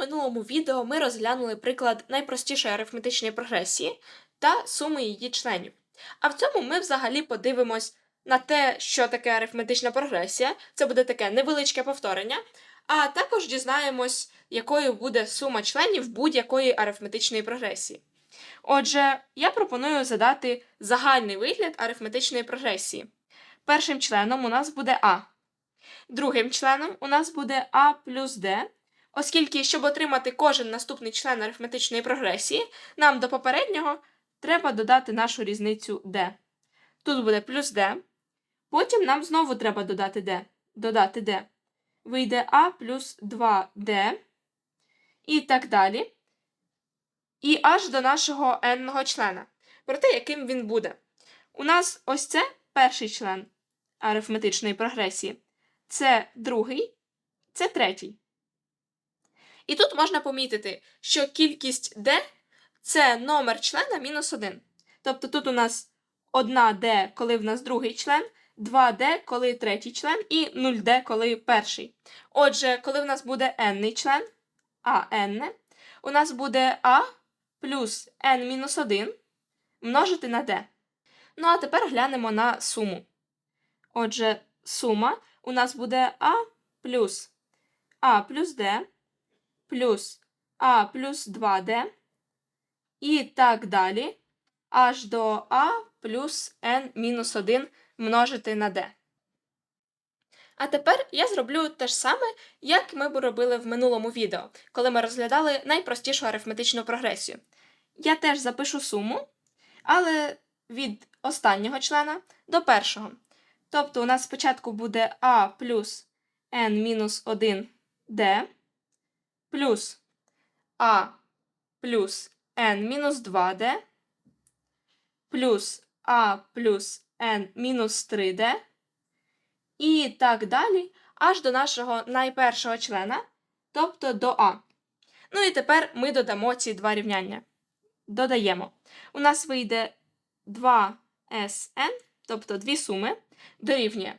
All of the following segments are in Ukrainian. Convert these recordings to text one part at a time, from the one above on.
минулому відео ми розглянули приклад найпростішої арифметичної прогресії та суми її членів. А в цьому ми взагалі подивимось на те, що таке арифметична прогресія. Це буде таке невеличке повторення, а також дізнаємось, якою буде сума членів будь-якої арифметичної прогресії. Отже, я пропоную задати загальний вигляд арифметичної прогресії. Першим членом у нас буде А. Другим членом у нас буде А плюс Д, оскільки, щоб отримати кожен наступний член арифметичної прогресії, нам до попереднього треба додати нашу різницю D. Тут буде плюс D. Потім нам знову треба додати D. Додати D. Вийде А плюс 2D. І так далі. І аж до нашого n-ного члена. Про те, яким він буде. У нас ось це перший член арифметичної прогресії. Це другий, це третій. І тут можна помітити, що кількість D це номер члена мінус 1. Тобто тут у нас 1D, коли в нас другий член, 2D, коли третій член, і 0D, коли перший. Отже, коли в нас буде n член, а n, у нас буде А плюс n мінус 1 множити на D. Ну а тепер глянемо на суму. Отже, сума у нас буде А плюс А плюс Д плюс А плюс 2D і так далі аж до А плюс n мінус 1 множити на D. А тепер я зроблю те ж саме, як ми б робили в минулому відео, коли ми розглядали найпростішу арифметичну прогресію. Я теж запишу суму, але від останнього члена до першого. Тобто у нас спочатку буде А плюс n мінус 1 D плюс А плюс n мінус 2D плюс А плюс n мінус 3D і так далі, аж до нашого найпершого члена, тобто до А. Ну і тепер ми додамо ці два рівняння. Додаємо. У нас вийде 2SN, тобто дві суми, дорівнює.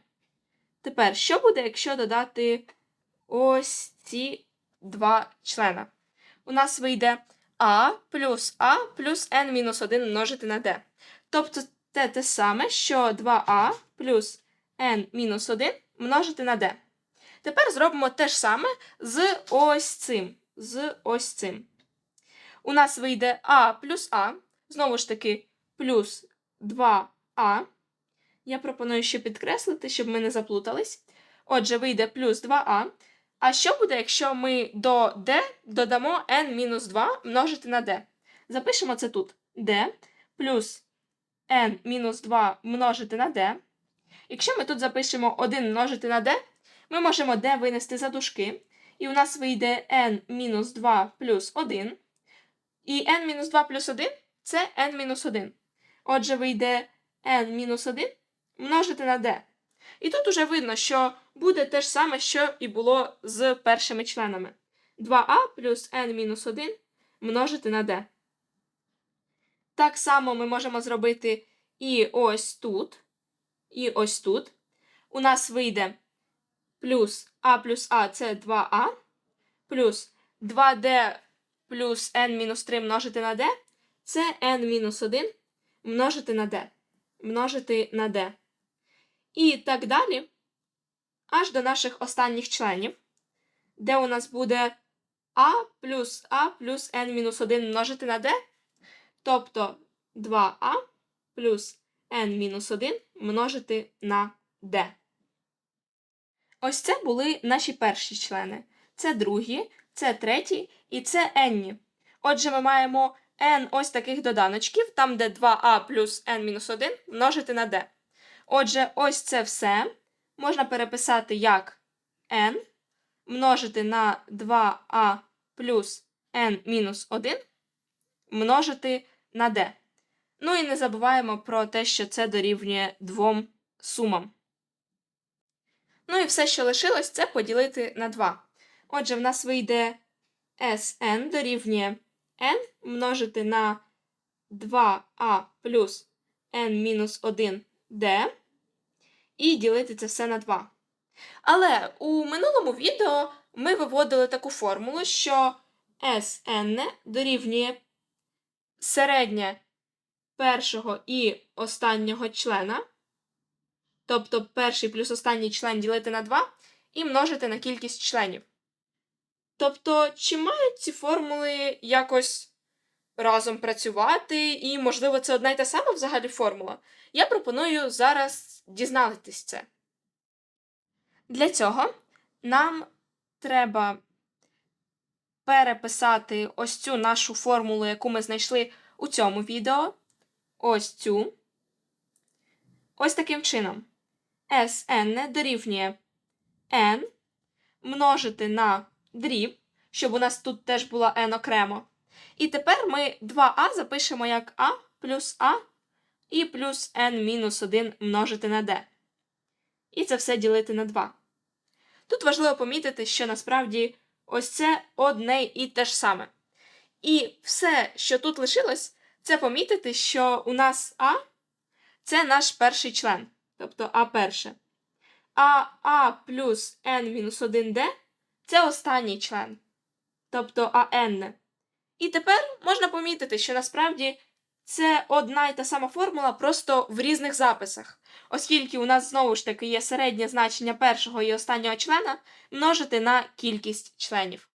Тепер, що буде, якщо додати ось ці два члена? У нас вийде А плюс А плюс n мінус 1 множити на D. Тобто це те саме, що 2а плюс n мінус 1 множити на d. Тепер зробимо те ж саме з ось цим. З ось цим. У нас вийде а плюс а, знову ж таки, плюс 2а. Я пропоную ще підкреслити, щоб ми не заплутались. Отже, вийде плюс 2а. А що буде, якщо ми до d додамо n-2 множити на d? Запишемо це тут. d плюс n-2 множити на d. Якщо ми тут запишемо 1 множити на d, ми можемо d винести за дужки. І у нас вийде n-2 плюс 1. І n-2 плюс 1 це n-1. Отже, вийде n-1 множити на d. І тут уже видно, що буде те ж саме, що і було з першими членами. 2а плюс n-1 множити на d. Так само ми можемо зробити і ось тут, і ось тут. У нас вийде плюс а плюс а це 2а, плюс 2d плюс n-3 множити на d, це n-1 множити на d, множити на d. І так далі, аж до наших останніх членів, де у нас буде а плюс а плюс n-1 множити на d, тобто 2а плюс n-1 множити на d. Ось це були наші перші члени. Це другі, це треті і це n. Отже, ми маємо n ось таких доданочків, там де 2а плюс n-1 множити на d. Отже, ось це все можна переписати як n множити на 2а плюс n-1 множити на d. Ну і не забуваємо про те, що це дорівнює двом сумам. Ну і все, що лишилось, це поділити на 2. Отже, в нас вийде Sn дорівнює n множити на 2а плюс n-1d і ділити це все на 2. Але у минулому відео ми виводили таку формулу, що Sn дорівнює середнє першого і останнього члена, тобто перший плюс останній член ділити на 2 і множити на кількість членів. Тобто, чи мають ці формули якось разом працювати, і, можливо, це одна й та сама взагалі формула? Я пропоную зараз дізнатись це. Для цього нам треба переписати ось цю нашу формулу, яку ми знайшли у цьому відео. Ось цю. Ось таким чином. Sn дорівнює n множити на дріб, щоб у нас тут теж була n окремо. І тепер ми 2а запишемо як а плюс а і плюс n мінус 1 множити на d. І це все ділити на 2. Тут важливо помітити, що насправді ось це одне і те ж саме. І все, що тут лишилось, це помітити, що у нас А це наш перший член, тобто А перше. А А плюс n-1d це останній член, тобто АН. І тепер можна помітити, що насправді це одна й та сама формула, просто в різних записах, оскільки у нас знову ж таки є середнє значення першого і останнього члена множити на кількість членів.